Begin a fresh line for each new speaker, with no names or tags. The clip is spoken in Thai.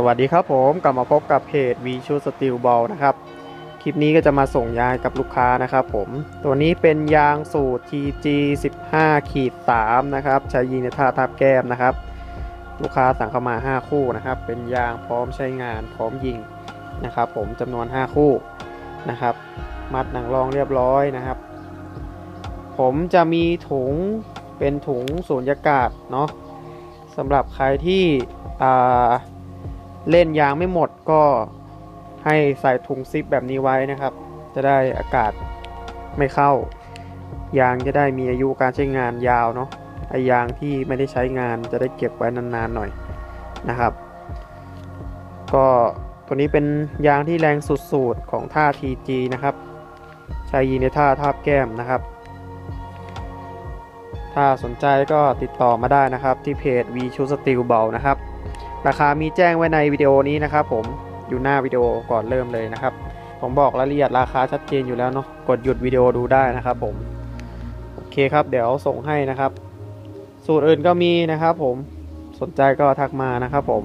สวัสดีครับผมกลับมาพบกับเพจ v ีชูสตีลบอลนะครับ คลิปนี้ก็จะมาส่งยางกับลูกค้านะครับผมตัวนี้เป็นยางสูตร TG 15ขีด3นะครับใช้ยิงในท่าทับแก้มนะครับ ลูกค้าสั่งเข้ามา 5 คู่นะครับ เป็นยางพร้อมใช้งานพร้อมยิงนะครับ ผมจำนวน 5 คู่นะครับ มัดหนังรองเรียบร้อยนะครับ ผมจะมีถุงเป็นถุงสูญญากาศเนาะสำหรับใครที่อ่า เล่นยางไม่หมดก็ให้ใส่ถุงซิปแบบนี้ไว้นะครับ จะได้อากาศไม่เข้า ยางจะได้มีอายุการใช้งานยาวเนาะไอยางที่ไม่ได้ใช้งานจะได้เก็บไว้นานๆหน่อยนะครับ ก็ตัวนี้เป็นยางที่แรงสุดๆของท่า TG นะครับใช้ยิงในท่าทาบแก้มนะครับ ถ้าสนใจก็ติดต่อมาได้นะครับที่เพจ V ชูสติลเบลนะครับ ราคามีแจ้งไว้ในวิดีโอนี้นะครับผมอยู่หน้าวิดีโอก่อนเริ่มเลยนะครับ ผมบอกรายละเอียดราคาชัดเจนอยู่แล้วเนาะกดหยุดวิดีโอดูได้นะครับผมโอเคครับ เดี๋ยวส่งให้นะครับ สูตรอื่นก็มีนะครับผมสนใจก็ทักมานะครับผม